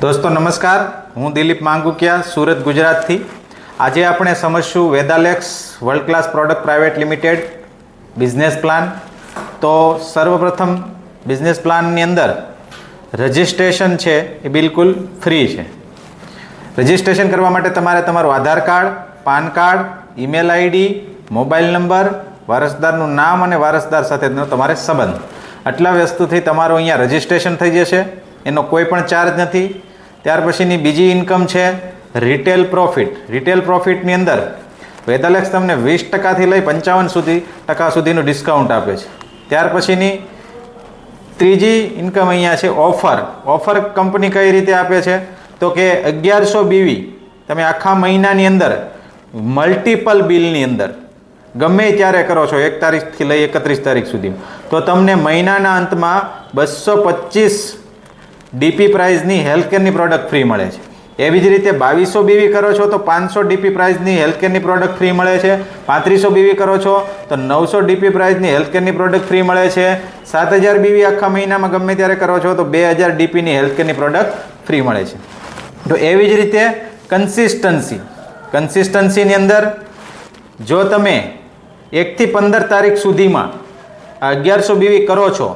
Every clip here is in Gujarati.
દોસ્તો, નમસ્કાર. હું દિલીપ માંગુકિયા, સુરત, ગુજરાતથી. આજે આપણે સમજશું Vedalex world class product private limited business plan તો સર્વપ્રથમ બિઝનેસ પ્લાનની અંદર રજિસ્ટ્રેશન છે, એ બિલકુલ ફ્રી છે. રજિસ્ટ્રેશન કરવા માટે તમારે તમારું Aadhaar card, PAN card email ID mobile number વારસદારનું નામ અને વારસદાર સાથેનો તમારે સંબંધ. આટલા વસ્તુથી તમારું અહીંયા રજિસ્ટ્રેશન થઈ જશે. એનો કોઈ પણ ચાર્જ નથી. ત્યાર પછીની બીજી ઇન્કમ છે રિટેલ પ્રોફિટ રિટેલ પ્રોફિટની અંદર વેદાલેક્સ તમને વીસ ટકાથી લઈ પંચાવન સુધી ટકા સુધીનું ડિસ્કાઉન્ટ આપે છે. ત્યાર પછીની ત્રીજી ઇન્કમ અહીંયા છે ઓફર ઓફર કંપની કઈ રીતે આપે છે? તો કે અગિયારસો બીવી તમે આખા મહિનાની અંદર મલ્ટિપલ બિલની અંદર ગમે ત્યારે કરો છો, એક તારીખથી લઈ એકત્રીસ તારીખ સુધી તો તમને મહિનાના અંતમાં બસો પચીસ ડીપી પ્રાઇઝની હેલ્થકેરની પ્રોડક્ટ ફ્રી મળે છે. એવી જ રીતે બાવીસો બીવી કરો છો તો પાંચસો ડીપી પ્રાઇઝની હેલ્થકેરની પ્રોડક્ટ ફ્રી મળે છે. પાંત્રીસો બીવી કરો છો તો નવસો ડીપી પ્રાઇઝની હેલ્થકેરની પ્રોડક્ટ ફ્રી મળે છે. સાત હજાર બીવી આખા મહિનામાં ગમે ત્યારે કરો છો તો બે હજાર ડીપીની હેલ્થકેરની પ્રોડક્ટ ફ્રી મળે છે. તો એવી જ રીતે કન્સિસ્ટન્સી. કન્સિસ્ટન્સીની અંદર જો તમે એકથી પંદર તારીખ સુધીમાં અગિયારસો બીવી કરો છો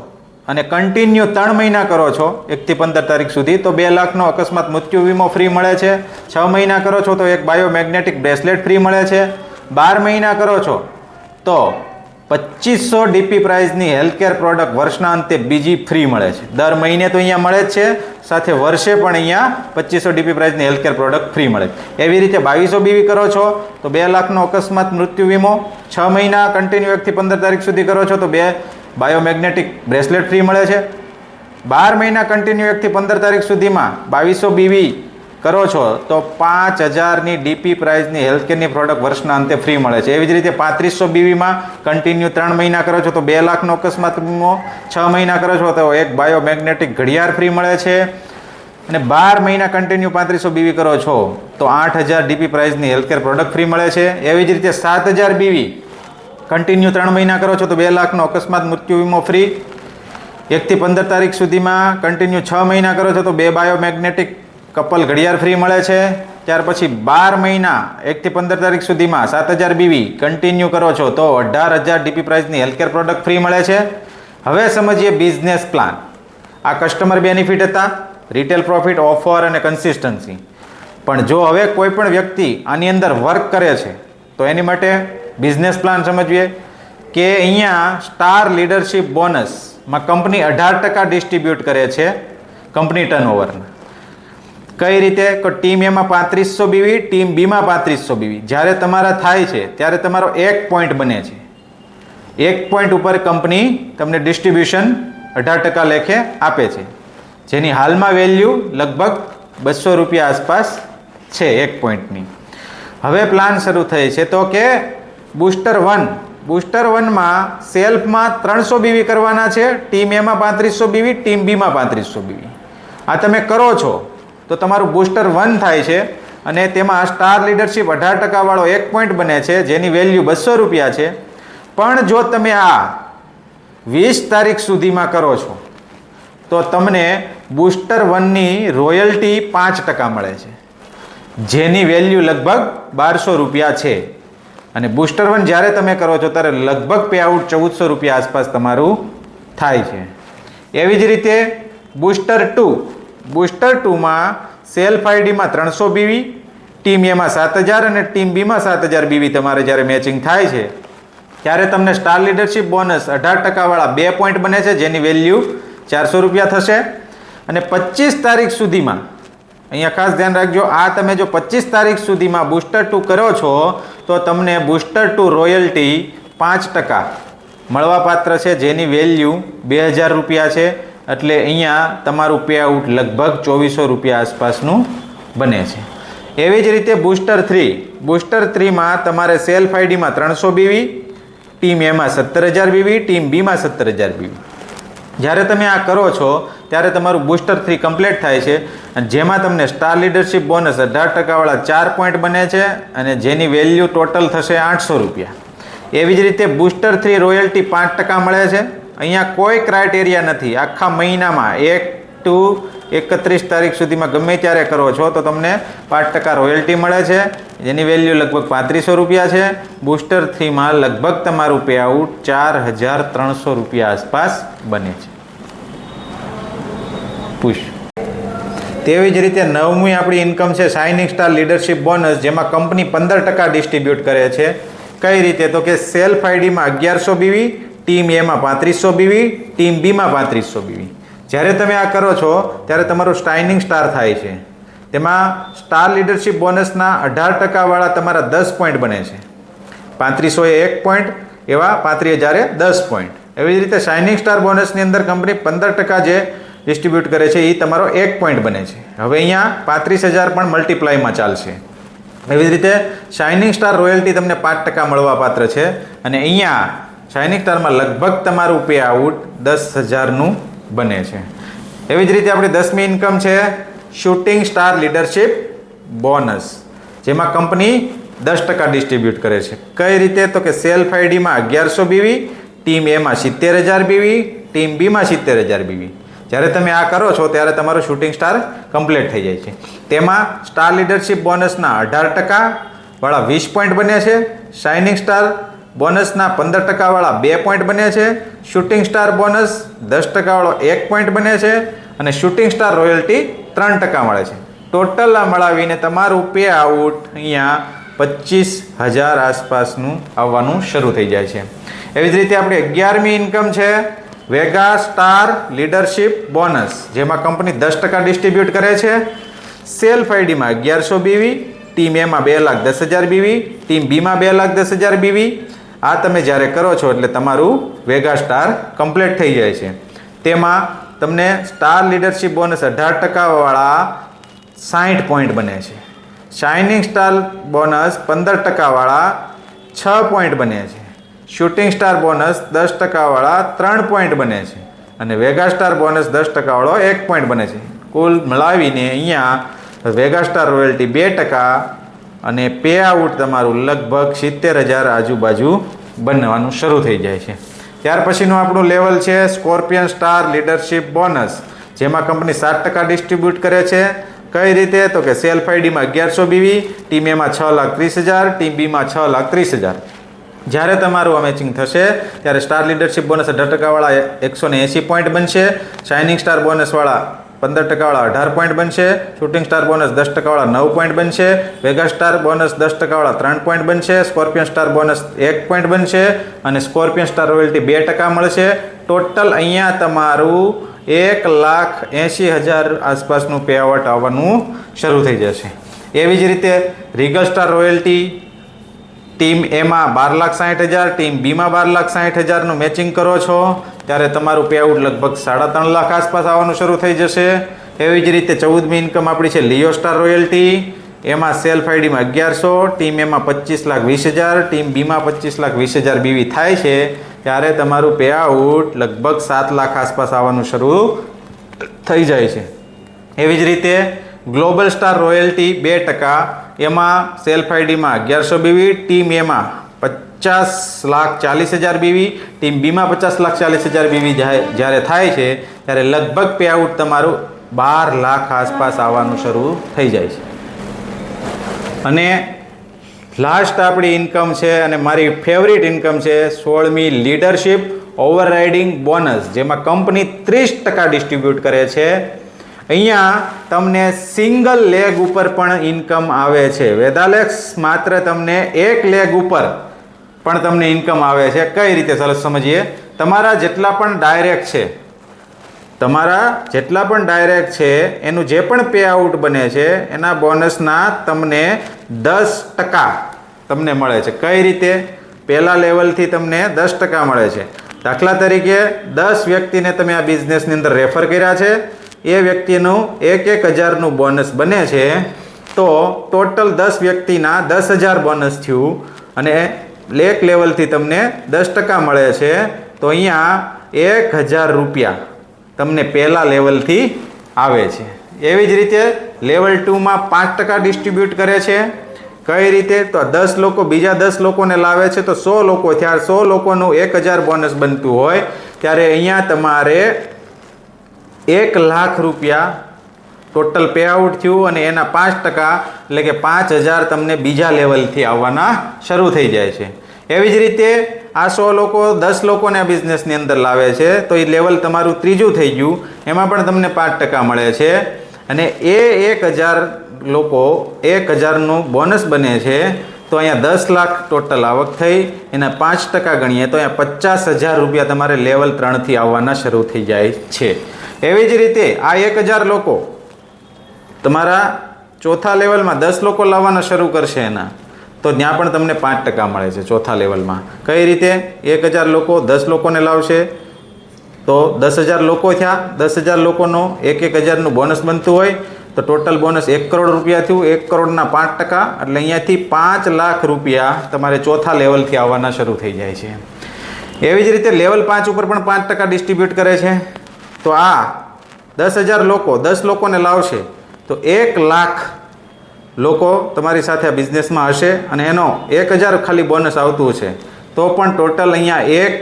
અને કન્ટિન્યુ ત્રણ મહિના કરો છો, એકથી પંદર તારીખ સુધી, તો બે લાખનો અકસ્માત મૃત્યુ વીમો ફ્રી મળે છે. છ મહિના કરો છો તો એક બાયોમેગ્નેટિક બ્રેસલેટ ફ્રી મળે છે. બાર મહિના કરો છો તો પચીસો ડીપી પ્રાઇઝની હેલ્થકેર પ્રોડક્ટ વર્ષના અંતે બીજી ફ્રી મળે છે. દર મહિને તો અહીંયા મળે જ છે, સાથે વર્ષે પણ અહીંયા પચીસો ડીપી પ્રાઇઝની હેલ્થકેર પ્રોડક્ટ ફ્રી મળે એવી રીતે બાવીસો બીવી કરો છો, તો બે લાખનો અકસ્માત મૃત્યુ વીમો, છ મહિના કન્ટિન્યુ એકથી પંદર તારીખ સુધી કરો છો, તો બે બાયોમેગ્નેટિક બ્રેસલેટ ફ્રી મળે છે. બાર મહિના કન્ટિન્યુ એકથી પંદર તારીખ સુધીમાં બાવીસો બીવી કરો છો, તો પાંચ હજારની ડીપી પ્રાઇઝની હેલ્થકેરની પ્રોડક્ટ વર્ષના અંતે ફ્રી મળે છે. એવી જ રીતે પાંત્રીસો બીવીમાં કન્ટિન્યુ ત્રણ મહિના કરો છો, તો બે લાખનો અકસ્માત છ મહિના કરો છો, તો એક બાયોમેગ્નેટિક ઘડિયાળ ફ્રી મળે છે. અને બાર મહિના કન્ટિન્યુ પાંત્રીસો બીવી કરો છો, તો આઠ હજાર ડીપી પ્રાઇઝની હેલ્થકેર પ્રોડક્ટ ફ્રી મળે છે. એવી જ રીતે સાત હજાર બીવી કન્ટિન્યુ ત્રણ મહિના કરો છો તો બે લાખનો અકસ્માત, મૃત્યુ વીમો ફ્રી એકથી પંદર તારીખ સુધીમાં કન્ટિન્યુ છ મહિના કરો છો તો બે બાયોમેગ્નેટિક કપલ ઘડિયાળ ફ્રી મળે છે. ત્યાર પછી બાર મહિના, એકથી પંદર તારીખ સુધીમાં સાત હજાર બીવી કન્ટિન્યુ કરો છો તો અઢાર હજાર ડીપી પ્રાઇઝની હેલ્થકેર પ્રોડક્ટ ફ્રી મળે છે. હવે સમજીએ બિઝનેસ પ્લાન આ કસ્ટમર બેનિફિટ હતા રિટેલ પ્રોફિટ ઓફર અને કન્સિસ્ટન્સી પણ જો હવે કોઈ પણ વ્યક્તિ આની અંદર વર્ક કરે છે, તો એની માટે બિઝનેસ પ્લાન સમજીએ કે અહીંયા સ્ટાર લીડરશિપ બોનસમાં કંપની અઢાર ટકા ડિસ્ટ્રીબ્યુટ કરે છે કંપની ટર્નઓવરના કઈ રીતે? તો ટીમ એમાં પાંત્રીસો બીવી ટીમ બીમાં પાંત્રીસો બીવી જ્યારે તમારા થાય છે, ત્યારે તમારો એક પોઈન્ટ બને છે. એક પોઈન્ટ ઉપર કંપની તમને ડિસ્ટ્રીબ્યુશન અઢાર ટકા લેખે આપે છે. જેની હાલમાં વેલ્યુ લગભગ બસો રૂપિયા આસપાસ છે એક પોઈન્ટની હવે પ્લાન શરૂ થાય છે તો કે બુસ્ટર વન. બુસ્ટર વનમાં સેલ્ફમાં ત્રણસો બીવી કરવાના છે. ટીમ એમાં પાંત્રીસો બીવી, ટીમ બીમાં પાંત્રીસો બીવી. આ તમે કરો છો, તો તમારું બુસ્ટર વન થાય છે અને તેમાં સ્ટાર લીડરશિપ અઢાર ટકાવાળો એક પોઈન્ટ બને છે, જેની વેલ્યુ બસો રૂપિયા છે. પણ જો તમે આ વીસ તારીખ સુધીમાં કરો છો, તો તમને બુસ્ટર વનની રોયલ્ટી પાંચ ટકા મળે છે. જેની વેલ્યુ લગભગ બારસો રૂપિયા છે. અને બુસ્ટર વન જ્યારે તમે કરો છો, ત્યારે લગભગ પે આઉટ ચૌદસો રૂપિયા આસપાસ તમારું થાય છે. એવી જ રીતે બુસ્ટર ટુ, બુસ્ટર ટુમાં સેલ્ફ આઈડીમાં ત્રણસો બીવી, ટીમ એમાં સાત હજાર અને ટીમ બીમાં સાત હજાર બીવી તમારે જ્યારે મેચિંગ થાય છે, ત્યારે તમને સ્ટાર લીડરશિપ બોનસ અઢાર ટકાવાળા બે પોઈન્ટ બને છે, જેની વેલ્યુ ચારસો રૂપિયા થશે. અને પચીસ તારીખ સુધીમાં અહીંયા ખાસ ધ્યાન રાખજો, આ તમે જો પચીસ તારીખ સુધીમાં બુસ્ટર ટુ કરો છો, તો તમને બુસ્ટર ટુ રોયલ્ટી પાંચ ટકા મળવાપાત્ર છે, જેની વેલ્યુ બે હજાર રૂપિયા છે, એટલે અહીંયા તમારું પે આઉટ લગભગ ચોવીસો રૂપિયા આસપાસનું બને છે. એવી જ રીતે બુસ્ટર થ્રી, બુસ્ટર થ્રીમાં તમારે સેલ્ફ આઈડીમાં ત્રણસો બીવી, ટીમ એમાં સત્તર હજાર બીવી, ટીમ બીમાં સત્તર હજાર બીવી. જ્યારે તમે આ કરો છો, ત્યારે તમારું બુસ્ટર થ્રી કમ્પ્લીટ થાય છે. જેમાં તમને સ્ટાર લીડરશિપ બોનસ અઢાર ટકાવાળા ચાર પોઈન્ટ બને છે અને જેની વેલ્યુ ટોટલ થશે આઠસો રૂપિયા. એવી જ રીતે બુસ્ટર થ્રી રોયલ્ટી પાંચ ટકા મળે છે. અહીંયા કોઈ ક્રાઇટેરિયા નથી. આખા મહિનામાં એક ટુ એકત્રીસ તારીખ સુધીમાં ગમે ત્યારે કરો છો તો તમને પાંચ ટકા રોયલ્ટી મળે છે. જેની વેલ્યુ લગભગ પાંત્રીસો રૂપિયા છે. બુસ્ટર થ્રીમાં લગભગ તમારું પે આઉટ ચાર હજાર ત્રણસો રૂપિયા આસપાસ બને છે. પુશ તેવી જ રીતે નવમી આપણી ઇન્કમ છે શાઇનિંગ સ્ટાર લીડરશિપ બોનસ જેમાં કંપની પંદર ટકા ડિસ્ટ્રીબ્યુટ કરે છે. કઈ રીતે? તો કે સેલ્ફ આઈડીમાં અગિયારસો બીવી ટીમ એમાં પાંત્રીસો બીવી ટીમ બીમાં પાંત્રીસો બીવી. જ્યારે તમે આ કરો છો, ત્યારે તમારું સ્ટાઇનિંગ સ્ટાર થાય છે. તેમાં સ્ટાર લીડરશિપ બોનસના અઢાર ટકાવાળા તમારા દસ પોઈન્ટ બને છે. પાંત્રીસો એક પોઈન્ટ એવા પાંત્રીસ હજારે દસ પોઈન્ટ એવી જ રીતે શાઇનિંગ સ્ટાર બોનસની અંદર કંપની પંદર ટકા જે ડિસ્ટ્રીબ્યુટ કરે છે એ તમારો એક પોઈન્ટ બને છે. હવે અહીંયા પાંત્રીસ હજાર પણ મલ્ટીપ્લાયમાં ચાલશે. એવી જ રીતે શાઇનિંગ સ્ટાર રોયલ્ટી તમને પાંચ ટકા મળવા પાત્ર છે. અને અહીંયા શાઇનિંગ સ્ટારમાં લગભગ તમારું પે આઉટ દસ હજારનું બને છે. એવી જ રીતે આપણી દસમી ઇન્કમ છે શૂટિંગ સ્ટાર લીડરશિપ બોનસ જેમાં કંપની દસ ટકા ડિસ્ટ્રીબ્યુટ કરે છે. કઈ રીતે? તો કે સેલ્ફ આઈડીમાં અગિયારસો બીવી ટીમ એમાં સિત્તેર હજાર બીવી ટીમ બીમાં સિત્તેર હજાર બીવી જ્યારે તમે આ કરો છો, ત્યારે તમારું શૂટિંગ સ્ટાર કમ્પ્લીટ થઈ જાય છે. તેમાં સ્ટાર લીડરશિપ બોનસના અઢાર ટકા વાળા વીસ પોઈન્ટ બને છે. શાઇનિંગ સ્ટાર બોનસના પંદર ટકાવાળા બે પોઈન્ટ બને છે. શૂટિંગ સ્ટાર બોનસ દસ ટકાવાળો એક પોઈન્ટ બને છે અને શૂટિંગ સ્ટાર રોયલ્ટી ત્રણ ટકા મળે છે. ટોટલ આ મળાવીને તમારું પે આઉટ અહીંયા પચીસ હજાર આસપાસનું આવવાનું શરૂ થઈ જાય છે. એવી જ રીતે આપણી અગિયારમી ઇન્કમ છે. વેગા સ્ટાર લીડરશિપ બોનસ, જેમાં કંપની દસ ટકા ડિસ્ટ્રીબ્યુટ કરે છે. સેલ્ફ આઈડીમાં અગિયારસો બીવી, ટીમ એમાં બે લાખ દસ હજાર બીવી, ટીમ બીમાં બે લાખ દસ હજાર બીવી આ તમે જ્યારે કરો છો એટલે તમારું વેગા સ્ટાર કમ્પ્લીટ થઈ જાય છે. તેમાં તમને સ્ટાર લીડરશિપ બોનસ અઢાર ટકાવાળા સાઠ પોઈન્ટ બને છે. શાઇનિંગ સ્ટાર બોનસ પંદર ટકાવાળા છ પોઈન્ટ બને છે. શૂટિંગ સ્ટાર બોનસ દસ ટકાવાળા ત્રણ પોઈન્ટ બને છે. અને વેગા સ્ટાર બોનસ દસ ટકાવાળો એક પોઈન્ટ બને છે. કુલ મળાવીને અહીંયા વેગા સ્ટાર રોયલ્ટી બે ટકા અને પે આઉટ તમારું લગભગ સિત્તેર હજાર આજુબાજુ બનવાનું શરૂ થઈ જાય છે. ત્યાર પછીનું આપણું લેવલ છે સ્કોર્પિયન સ્ટાર લીડરશિપ બોનસ, જેમાં કંપની સાત ટકા ડિસ્ટ્રીબ્યુટ કરે છે. કઈ રીતે? તો કે સેલ્ફ આઈડીમાં અગિયારસો બીવી, ટીમ એમાં છ લાખ ત્રીસ હજાર, ટીમ બીમાં છ લાખ ત્રીસ હજાર. જ્યારે તમારું આ મેચિંગ થશે, ત્યારે સ્ટાર લીડરશિપ બોનસ અઢાર ટકાવાળા એકસો ને એંસી પોઈન્ટ બનશે. શાઇનિંગ સ્ટાર બોનસવાળા પંદર ટકાવાળા અઢાર પોઈન્ટ બનશે શૂટિંગ સ્ટાર બોનસ દસ ટકાવાળા નવ પોઈન્ટ બનશે વેગા સ્ટાર બોનસ દસ ટકાવાળા ત્રણ પોઈન્ટ બનશે સ્કોર્પિયન સ્ટાર બોનસ એક પોઈન્ટ બનશે અને સ્કોર્પિયન સ્ટાર રોયલ્ટી બે ટકા મળશે. ટોટલ અહીંયા તમારું એક લાખ એંશી હજાર આસપાસનું પેઆઉટ આવવાનું શરૂ થઈ જશે. એવી જ રીતે રીગલ સ્ટાર રોયલ્ટી ટીમ એમાં બાર લાખ સાઠ હજાર ટીમ બીમાં બાર લાખ સાઠ હજારનું મેચિંગ કરો છો. ત્યારે તમારું પેઆઉટ લગભગ સાડા ત્રણ લાખ આસપાસ આવવાનું શરૂ થઈ જશે. એવી જ રીતે ચૌદમી ઇન્કમ આપણી છે લિયો સ્ટાર રોયલ્ટી. એમાં સેલ્ફ આઈડીમાં અગિયારસો ટીમ એમાં પચીસ લાખ વીસ હજાર ટીમ બીમાં પચીસ લાખ વીસ હજાર બીવી થાય છે. ત્યારે તમારું પેઆઉટ લગભગ સાત લાખ આસપાસ આવવાનું શરૂ થઈ જાય છે. એવી જ રીતે ગ્લોબલ સ્ટાર રોયલ્ટી બે ટકા. એમાં સેલ્ફ આઈડીમાં અગિયારસો બીવી ટીમ એમાં પચાસ લાખ ચાલીસ હજાર બીવી, ટીમ બીમાં પચાસ લાખ ચાલીસ હજાર બીવી જાય- જ્યારે થાય છે, ત્યારે લગભગ પે આઉટ તમારું બાર લાખ આસપાસ આવવાનું શરૂ થઈ જાય છે. અને લાસ્ટ આપણી ઇન્કમ છે અને મારી ફેવરિટ ઇન્કમ છે સોળમી લીડરશિપ ઓવરરાઇડિંગ બોનસ, જેમાં કંપની ત્રીસ ટકા ડિસ્ટ્રીબ્યુટ કરે છે. અહીંયા તમને સિંગલ લેગ ઉપર પણ ઇન્કમ આવે છે. વેદાલેક્સ માત્ર તમને એક લેગ ઉપર પણ તમને ઇન્કમ આવે છે. કઈ રીતે? સરસ સમજીએ. તમારા જેટલા પણ ડાયરેક્ટ છે, તમારા જેટલા પણ ડાયરેક્ટ છે, એનું જે પણ પે આઉટ બને છે, એના બોનસના તમને દસ ટકા તમને મળે છે. કઈ રીતે? પહેલાં લેવલથી તમને દસ ટકા મળે છે. દાખલા તરીકે, દસ વ્યક્તિને તમે આ બિઝનેસની અંદર રેફર કર્યા છે. એ વ્યક્તિનું એક એક હજારનું બોનસ બને છે. તો ટોટલ દસ વ્યક્તિના દસ હજાર બોનસ થયું. અને એક લેવલથી તમને દસ ટકા મળે છે, તો અહીંયા એક હજાર રૂપિયા તમને પહેલાં લેવલથી આવે છે. એવી જ રીતે લેવલ ટુમાં પાંચ ટકા ડિસ્ટ્રીબ્યુટ કરે છે. કઈ રીતે? તો દસ લોકો, બીજા દસ લોકોને લાવે છે, તો સો લોકો, ત્યારે સો લોકોનું એક હજાર બોનસ બનતું હોય, ત્યારે અહીંયા તમારે એક લાખ રૂપિયા ટોટલ પે આઉટ થયું અને એના પાંચ ટકા એટલે કે પાંચ હજાર તમને બીજા લેવલથી આવવાના શરૂ થઈ જાય છે. એવી જ રીતે આ સો લોકો, દસ લોકોને આ બિઝનેસની અંદર લાવે છે, તો એ લેવલ તમારું ત્રીજું થઈ ગયું, એમાં પણ તમને પાંચ ટકા મળે છે. અને એ એક હજાર લોકો, એક હજારનું બોનસ બને છે, તો અહીંયા દસ લાખ ટોટલ આવક થઈ, એના પાંચ ટકા ગણીએ, તો અહીંયા પચાસ હજાર રૂપિયા તમારે લેવલ ત્રણથી આવવાના શરૂ થઈ જાય છે. એવી જ રીતે આ એક હજાર લોકો તમારા ચોથા લેવલમાં દસ લોકો લાવવાના શરૂ કરશે એના. તો ત્યાં પણ તમને પાંચ ટકા મળે છે ચોથા લેવલમાં. કઈ રીતે? એક હજાર લોકો દસ લોકોને લાવશે. તો દસ હજાર લોકો થયા. દસ હજાર લોકોનો એક એક હજારનું બોનસ બનતું હોય. તો ટોટલ બોનસ એક કરોડ રૂપિયા થયું. એક કરોડના પાંચ ટકા. એટલે અહીંયાથી પાંચ લાખ રૂપિયા તમારે ચોથા લેવલથી આવવાના શરૂ થઈ જાય છે. એવી જ રીતે લેવલ પાંચ ઉપર પણ પાંચ ટકા ડિસ્ટ્રીબ્યુટ કરે છે. તો આ દસ હજાર લોકો, દસ લોકોને લાવશે. તો એક લાખ લોકો તમારી સાથે આ બિઝનેસમાં હશે અને એનો એક હજાર ખાલી બોનસ આવતું છે તો પણ ટોટલ અહીંયા એક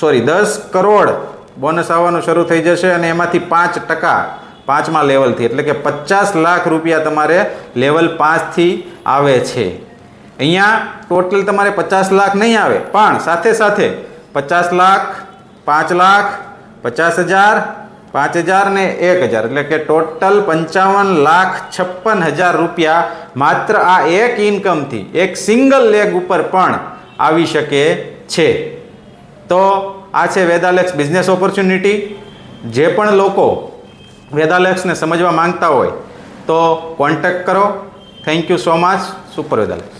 સોરી દસ કરોડ બોનસ આવવાનું શરૂ થઈ જશે અને એમાંથી પાંચ ટકા પાંચમા લેવલથી એટલે કે પચાસ લાખ રૂપિયા તમારે લેવલ પાંચથી આવે છે. અહીંયા ટોટલ તમારે પચાસ લાખ નહીં આવે, પણ સાથે સાથે પચાસ લાખ, પાંચ લાખ, પચાસ હજાર પાંચ હજાર ને એક હજાર. એટલે કે ટોટલ પંચાવન લાખ છપ્પન હજાર રૂપિયા માત્ર આ એક ઇન્કમથી એક સિંગલ લેગ ઉપર પણ આવી શકે છે. તો આ છે વેદાલેક્સ બિઝનેસ ઓપોર્ચ્યુનિટી જે પણ લોકો વેદાલેક્સને સમજવા માંગતા હોય તો કોન્ટેક્ટ કરો. Thank you so much super વેદાલેક્સ